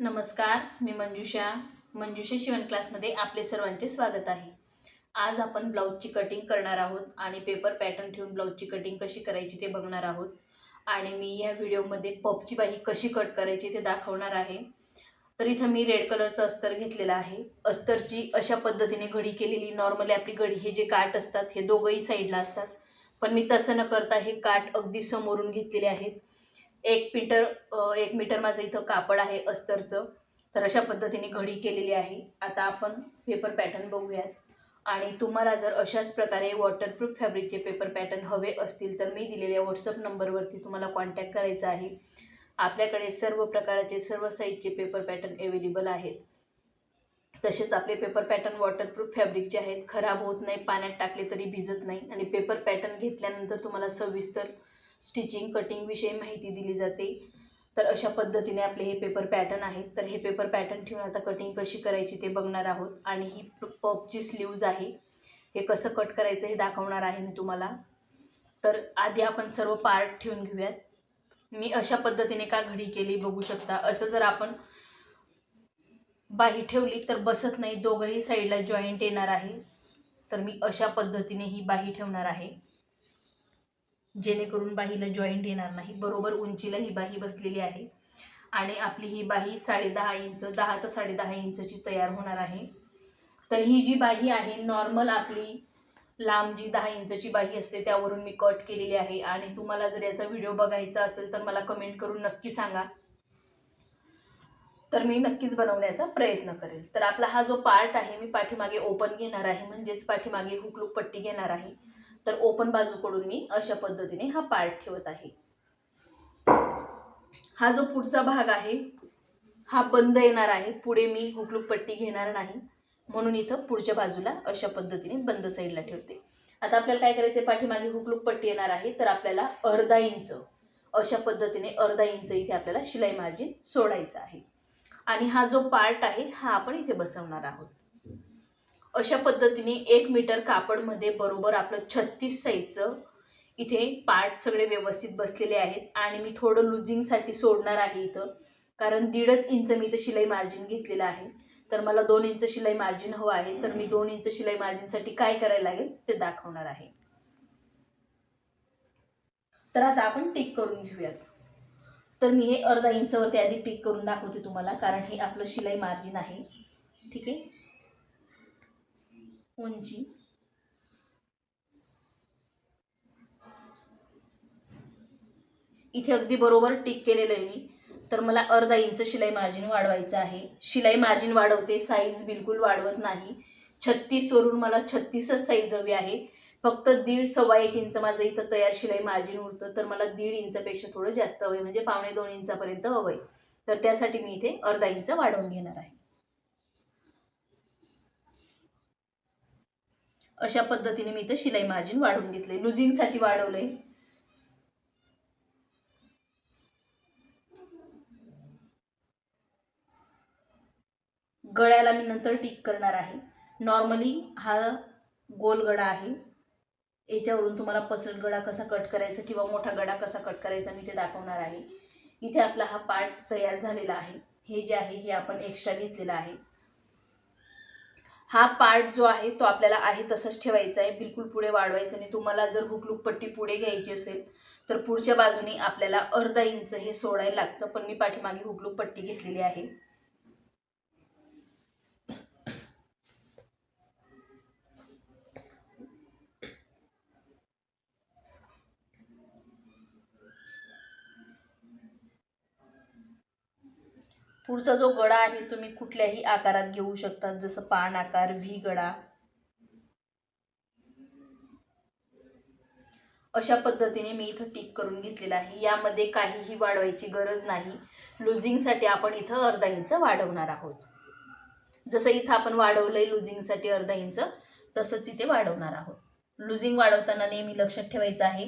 नमस्कार मी मंजुषा. मंजुषा शिवण क्लासमध्ये आपले सर्वांचे स्वागत आहे. आज आपण ब्लाऊजची कटिंग करणार आहोत आणि पेपर पॅटर्न ठेवून ब्लाऊजची कटिंग कशी करायची ते बघणार आहोत. आणि मी या व्हिडिओमध्ये पपची बाही कशी कट करायची ते दाखवणार आहे. तर इथं मी रेड कलरचं अस्तर घेतलेलं आहे. अस्तरची अशा पद्धतीने घडी केलेली नॉर्मली आपली घडी हे जे काठ असतात हे दोघंही साईडला असतात. पण मी तसं न करता हे काठ अगदी समोरून घेतलेले आहेत. एक मीटर एक मीटर माझं इथं कापड आहे अस्तरचं. तर अशा पद्धतीने घडी केलेली आहे. आता आपण पेपर पॅटर्न बघूयात. आणि तुम्हाला जर अशाच प्रकारे वॉटरप्रूफ फॅब्रिकचे पेपर पॅटर्न हवे असतील तर मी दिलेल्या व्हॉट्सअप नंबरवरती तुम्हाला कॉन्टॅक्ट करायचा आहे. आपल्याकडे सर्व प्रकारचे सर्व साईजचे पेपर पॅटर्न अवेलेबल आहेत. तसेच आपले पेपर पॅटर्न वॉटरप्रूफ फॅब्रिकचे आहेत खराब होत नाही पाण्यात टाकले तरी भिजत नाही. आणि पेपर पॅटर्न घेतल्यानंतर तुम्हाला सविस्तर स्टिचिंग कटिंगविषयी माहिती दिली जाते. तर अशा पद्धतीने आपले हे पेपर पॅटर्न आहेत. तर हे पेपर पॅटर्न ठेवून आता कटिंग कशी करायची ते बघणार आहोत. आणि ही पपची स्लीव्ज आहे. हे कसं कट करायचं हे दाखवणार आहे मी तुम्हाला. तर आधी आपण सर्व पार्ट ठेवून घेऊयात. मी अशा पद्धतीने का घडी केली बघू शकता. असं जर आपण बाही ठेवली तर बसत नाही. दोघंही साईडला जॉईंट येणार आहे. तर मी अशा पद्धतीने ही बाही ठेवणार आहे. जेणेकरून बाहीला जॉईंट येणार नाही. बरोबर उंचीला ही बाही बसलेली आहे. आणि आपली ही बाही साडेदहा इंच दहा ते साडेदहा इंचची तयार होणार आहे. तर ही जी बाही आहे नॉर्मल आपली लांब जी दहा इंचची बाही असते त्यावरून मी कट केलेली आहे. आणि तुम्हाला जर याचा व्हिडिओ बघायचा असेल तर मला कमेंट करून नक्की सांगा. तर मी नक्कीच बनवण्याचा प्रयत्न करेल. तर आपला हा जो पार्ट आहे मी पाठीमागे ओपन घेणार आहे. म्हणजेच पाठीमागे हुकलूक पट्टी घेणार आहे. तर ओपन बाजूकडून मी अशा पद्धतीने हा पार्ट ठेवत आहे. हा जो पुढचा भाग आहे हा बंद येणार आहे. पुढे मी हुकलूक पट्टी घेणार नाही. म्हणून इथं पुढच्या बाजूला अशा पद्धतीने बंद साईडला ठेवते. आता आपल्याला काय करायचं पाठीमागे हुकलूक पट्टी येणार आहे तर आपल्याला अर्धा इंच अशा पद्धतीने अर्धा इंच इथे आपल्याला शिलाई मार्जिन सोडायचं आहे. आणि हा जो पार्ट आहे हा आपण इथे बसवणार आहोत. अशा पद्धतीने एक मीटर कापडमध्ये बरोबर आपलं छत्तीस साईजचं इथे पार्ट सगळे व्यवस्थित बसलेले आहेत. आणि मी थोडं लुझिंगसाठी सोडणार आहे इथं कारण दीडच इंच मी इथं शिलाई मार्जिन घेतलेलं आहे. तर मला दोन इंच शिलाई मार्जिन हवं आहे. तर मी दोन इंच शिलाई मार्जिनसाठी काय करायला लागेल ते दाखवणार आहे. तर आता आपण टिक करून घेऊयात. तर मी हे अर्धा इंचवरती आधी टिक करून दाखवते तुम्हाला कारण हे आपलं शिलाई मार्जिन आहे. ठीक आहे? उंची इथे अगदी बरोबर टिक केलेलं आहे मी. तर मला अर्धा इंच शिलाई मार्जिन वाढवायचं आहे. शिलाई मार्जिन वाढवते साईज बिलकुल वाढवत नाही. छत्तीसवरून मला छत्तीसच साईज हवी आहे. फक्त दीड सव्वा एक इंच माझं इथं तयार शिलाई मार्जिन उरतं. तर मला दीड इंचापेक्षा थोडं जास्त हवं म्हणजे पावणे दोन इंचापर्यंत हवं आहे तर त्यासाठी मी इथे अर्धा इंच वाढवून घेणार आहे. अशा पद्धतीने मी इथं शिलाई मार्जिन वाढवून घेतले लुझिंगसाठी वाढवलंय. गळ्याला मी नंतर टिक करणार आहे. नॉर्मली हा गोल गळा आहे. याच्यावरून तुम्हाला पसरट गळा कसा कट करायचा किंवा मोठा गळा कसा कट करायचा मी ते दाखवणार आहे. इथे आपला हा पार्ट तयार झालेला आहे. हे जे आहे हे आपण एक्स्ट्रा घेतलेला आहे. हा पार्ट जो आहे तो आपल्याला आहे तसंच ठेवायचा आहे. बिलकुल पुढे वाढवायचं नाही. तुम्हाला जर हुकलूक पट्टी पुढे घ्यायची असेल तर पुढच्या बाजूने आपल्याला अर्धा इंच हे सोडायला लागतं. पण मी पाठीमागे हुकलूक पट्टी घेतलेली आहे. पुढचा जो गळा आहे तुम्ही कुठल्याही आकारात घेऊ शकता जसं पान आकार व्ही गळा अशा पद्धतीने मी इथं टिक करून घेतलेला आहे. यामध्ये काहीही वाढवायची गरज नाही. लुझिंगसाठी आपण इथं अर्धा इंच वाढवणार आहोत. जसं इथं आपण वाढवलंय लुझिंगसाठी अर्धा इंच तसंच इथे वाढवणार आहोत. लुझिंग वाढवताना नेहमी लक्षात ठेवायचं आहे.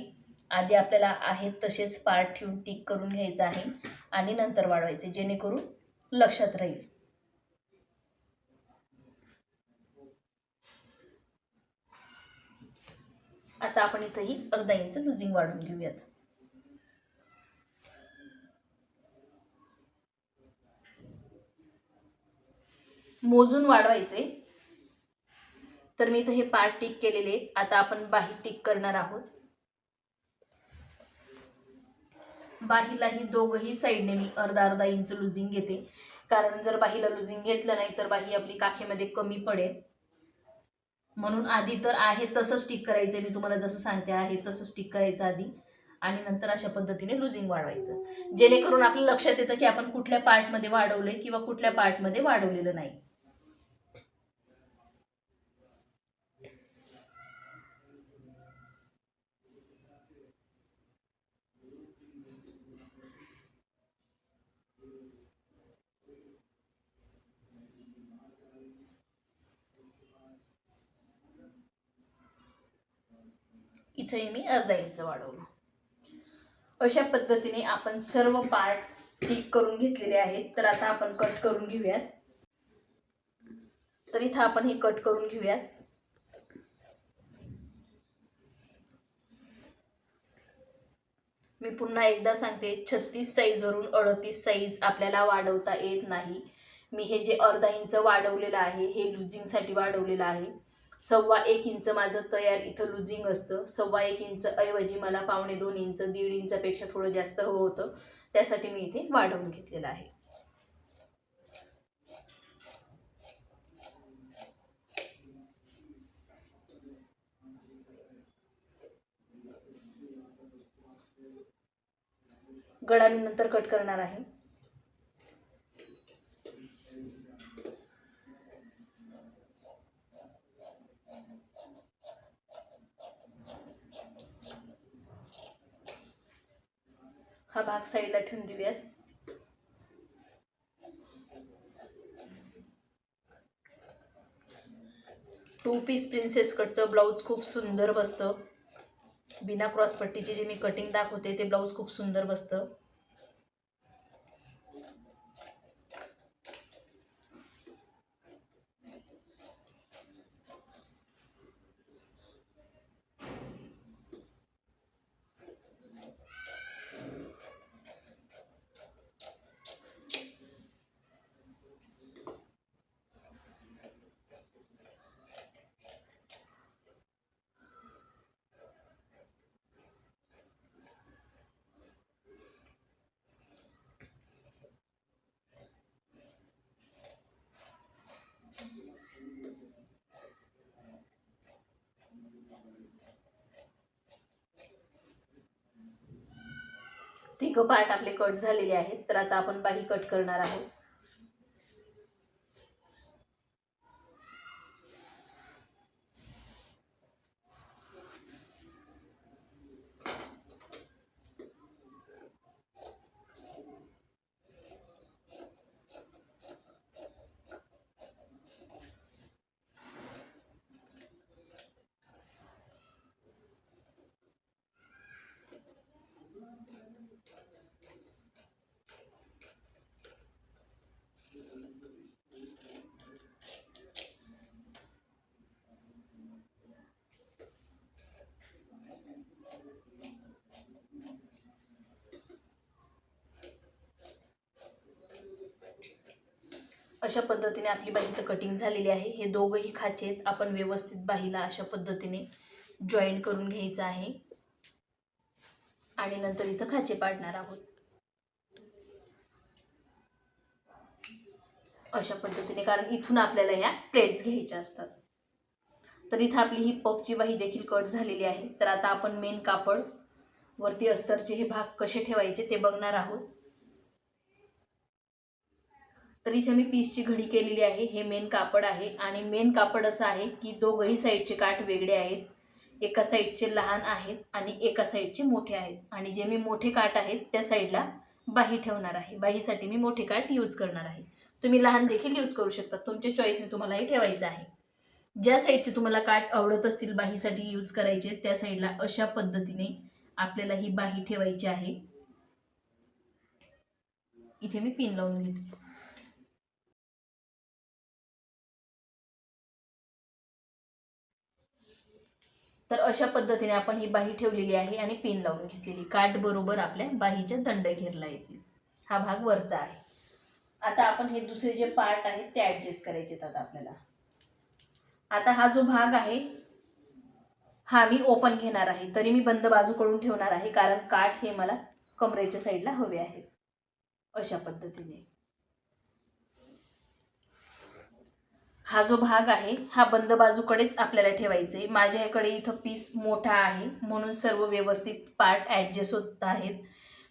आधी आपल्याला आहेत तसेच पार्ट ठेवून टिक करून घ्यायचं आहे आणि नंतर वाढवायचे जेणेकरून लक्षात राहील. आता आपण इथंही अर्धा इंच लुझिंग वाढवून घेऊयात. मोजून वाढवायचे. तर मी इथं हे पार्ट टिक केलेले आता आपण बाही टिक करणार आहोत. बाहीलाही दोघंही साईडने मी अर्धा अर्धा इंच लुझिंग घेते. कारण जर बाहीला लुझिंग घेतलं नाही तर बाही आपली काखेमध्ये कमी पडेल. म्हणून आधी तर आहे तसं स्टिक करायचं मी तुम्हाला जसं सांगते आहे तसं स्टिक करायचं आधी. आणि नंतर अशा पद्धतीने लुझिंग वाढवायचं. जेणेकरून आपल्या लक्षात येतं की आपण कुठल्या पार्टमध्ये वाढवलंय किंवा कुठल्या पार्टमध्ये वाढवलेलं नाही. इथंही मी अर्धा इंच वाढवलं. अशा पद्धतीने आपण सर्व पार्ट ठीक करून घेतलेले आहेत. तर आता आपण कट करून घेऊयात. तर इथं आपण हे कट करून घेऊयात. मी पुन्हा एकदा सांगते छत्तीस साईजवरून अडतीस साईज आपल्याला वाढवता येत नाही. मी हे जे अर्धा इंच वाढवलेलं आहे हे लुझिंगसाठी वाढवलेलं आहे. सव्वा एक इंच माझं तयार इथं लुझिंग असतं. सव्वा एक इंच ऐवजी मला पावणे दोन इंच दीड इंचपेक्षा थोडं जास्त हवं होतं. त्यासाठी मी इथे वाढवून घेतलेलं आहे. गळा मी नंतर कट करणार आहे हा भाग साईडला ठेवून देऊयात. टू पीस प्रिन्सेस कटचं ब्लाऊज खूप सुंदर बसतं. बिना क्रॉसपट्टीची जे मी कटिंग दाखवते ते ब्लाऊज खूप सुंदर बसतं. तिघं पार्ट आपले कट झालेले आहेत. तर आता आपण बाही कट करणार आहोत. अशा पद्धतीने आपली बाहीचं कटिंग झालेली आहे. हे दोघंही खाचे आहेत आपण व्यवस्थित बाहीला अशा पद्धतीने जॉईंट करून घ्यायचं आहे. आणि नंतर इथं खाचे पाडणार आहोत. अशा पद्धतीने कारण इथून आपल्याला ह्या ट्रेड्स घ्यायच्या असतात. तर इथं आपली ही पपची बाही देखील कट झालेली आहे. तर आता आपण मेन कापड वरती अस्तरचे हे भाग कसे ठेवायचे ते बघणार आहोत. तर इथे मी पीसची घडी केलेली आहे. हे मेन कापड आहे आणि मेन कापड असं आहे की दोघंही साईडचे काठ वेगळे आहेत. एका साईडचे लहान आहेत आणि एका साईडचे मोठे आहेत. आणि जे मी मोठे काठ आहेत त्या साईडला बाही ठेवणार आहे. बाहीसाठी मी मोठे काठ यूज करणार आहे. तुम्ही लहान देखील यूज करू शकता. तुमच्या चॉईसने तुम्हाला हे ठेवायचं आहे. ज्या साईडचे तुम्हाला काठ आवडत असतील बाहीसाठी यूज करायचे त्या साईडला अशा पद्धतीने आपल्याला ही बाही ठेवायची आहे. इथे मी पिन लावून घेते. तर अशा पद्धतीने आपण ही बाही ठेवलेली आहे आणि पिन लावून घेतलेली. काठ बरोबर आपल्या बाहीच्या दंड घेरला येतील. हा भाग वरचा आहे. आता आपण हे दुसरे जे पार्ट आहेत ते ऍडजस्ट करायचे आहेत आता आपल्याला. आता हा जो भाग आहे हा मी ओपन घेणार आहे. तरी मी बंद बाजूकडून ठेवणार आहे कारण काठ हे मला कमरेच्या साईडला हवे आहेत. अशा पद्धतीने. हा जो भाग आहे हा बंद बाजूकडेच आपल्याला ठेवायचा आहे माझ्याकडे इथं पीस मोठा आहे म्हणून सर्व व्यवस्थित पार्ट ॲडजस्ट होत आहेत.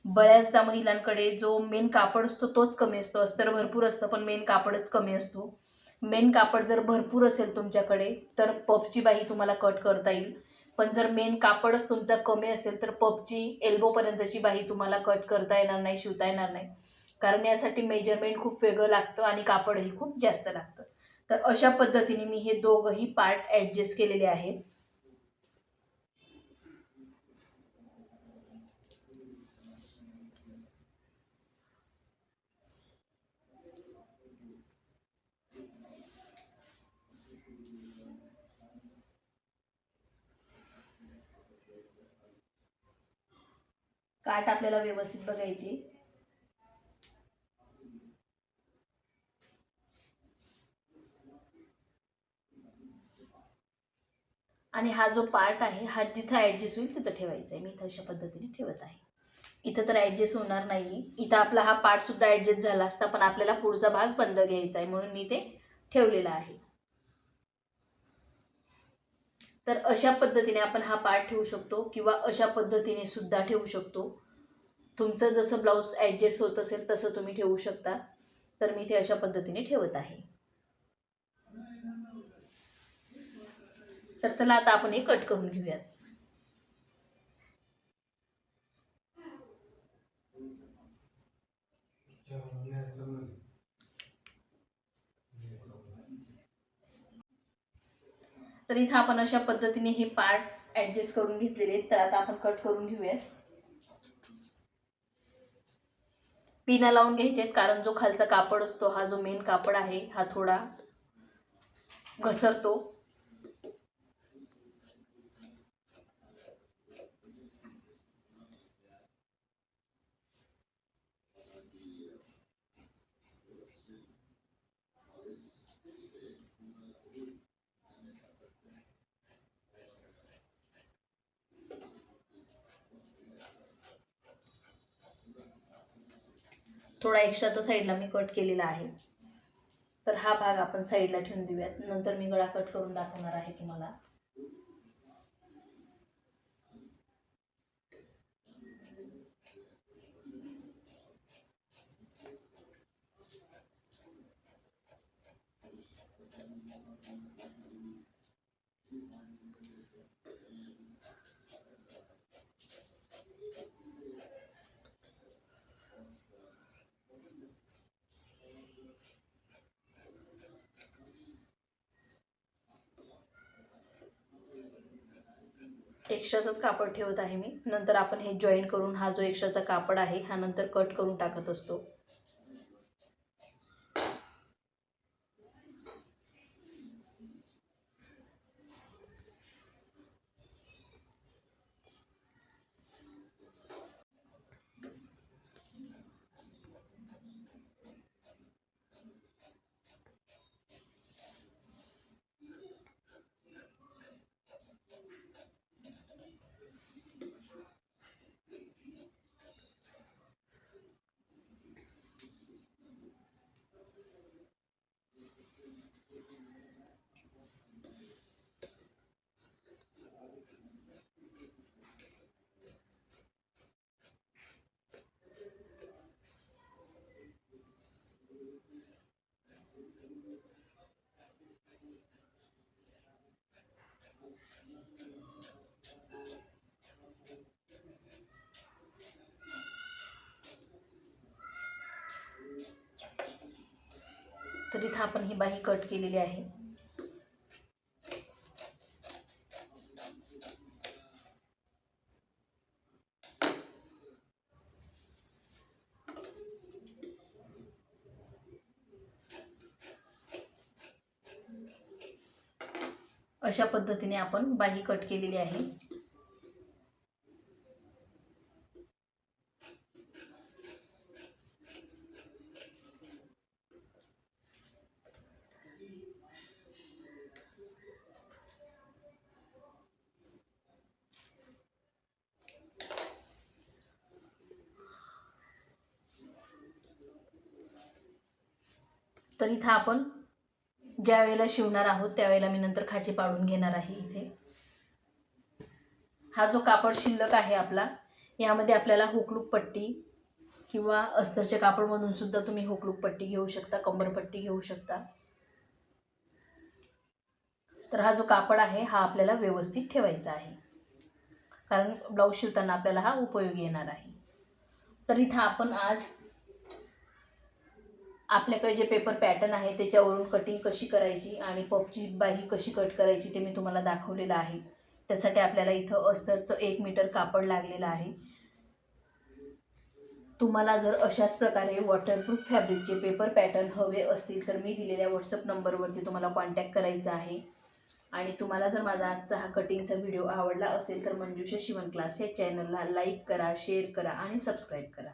बऱ्याचदा महिलांकडे जो मेन कापड असतो तोच कमी असतो. अस्तर भरपूर असतं पण मेन कापडच कमी असतो. मेन कापड जर भरपूर असेल तुमच्याकडे तर पपची बाही तुम्हाला कट करता येईल. पण जर मेन कापडच तुमचा कमी असेल तर पपची एल्बोपर्यंतची बाही तुम्हाला कट करता येणार नाही शिवता येणार नाही. कारण यासाठी मेजरमेंट खूप वेगळं लागतं आणि कापडही खूप जास्त लागतं. तर अशा पद्धतीने मी हे दोघंही पार्ट ॲडजस्ट केलेले आहेत. काट आपल्याला व्यवस्थित बघायची. आणि हा जो पार्ट आहे हा जिथं ॲडजस्ट होईल तिथं ठेवायचा आहे. मी इथं अशा पद्धतीने ठेवत आहे. इथं तर ॲडजस्ट होणार नाही इथं आपला हा पार्टसुद्धा ॲडजस्ट झाला असता पण आपल्याला पुढचा भाग बंद घ्यायचा आहे म्हणून मी ते ठेवलेला आहे. तर अशा पद्धतीने आपण हा पार्ट ठेवू शकतो किंवा अशा पद्धतीने सुद्धा ठेवू शकतो. तुमचं जसं ब्लाऊज ॲडजस्ट होत असेल तसं तुम्ही ठेवू शकता. तर मी ते अशा पद्धतीने ठेवत आहे. तर चला आता आपण हे कट करून घेऊयात. तर इथं आपण अशा पद्धतीने हे पार्ट ॲडजस्ट करून घेतलेले आहेत. तर आता आपण कट करून घेऊयात. पिना लावून घ्यायचे आहेत कारण जो खालचा कापड असतो हा जो मेन कापड आहे हा थोडा घसरतो. थोडा एक्स्ट्राचा साईडला मी कट केलेला आहे. तर हा भाग आपण साईडला ठेवून देऊयात. नंतर मी गळा कट करून दाखवणार आहे तुम्हाला. एक्स्ट्राचाच कापड ठेवत आहे मी. नंतर आपण हे जॉईन करून हा जो एक्स्ट्राचा कापड आहे हा नंतर कट करून टाकत असतो. तर इथं आपण ही बाही कट केलेली आहे. अशा पद्धतीने आपण बाही कट केलेली आहे. तर इथं आपण ज्या वेळेला शिवणार आहोत त्यावेळेला मी नंतर खाचे पाडून घेणार आहे इथे. हा जो कापड शिल्लक आहे आपला यामध्ये आपल्याला हुकलूक पट्टी किंवा अस्तरच्या कापडमधून सुद्धा तुम्ही हुकलूक पट्टी घेऊ शकता कंबरपट्टी घेऊ शकता. तर हा जो कापड आहे हा आपल्याला व्यवस्थित ठेवायचा आहे. कारण ब्लाऊज शिवताना आपल्याला हा उपयोगी येणार आहे. तर इथं आपण आज आपल्याकडे जे पेपर पॅटर्न आहे त्याच्यावरून कटिंग कशी करायची आणि पपची बाही कशी कट करायची ते मी तुम्हाला दाखवलेलं आहे. त्यासाठी आपल्याला इथं अस्तरचं एक मीटर कापड लागलेलं आहे. तुम्हाला जर अशाच प्रकारे वॉटरप्रूफ फॅब्रिकचे पेपर पॅटर्न हवे असतील तर मी दिलेल्या व्हॉट्सअप नंबरवरती तुम्हाला कॉन्टॅक्ट करायचा आहे. आणि तुम्हाला जर माझा आजचा हा कटिंगचा व्हिडिओ आवडला असेल तर मंजुषा शिवण क्लास या चॅनलला लाईक करा शेअर करा आणि सबस्क्राईब करा.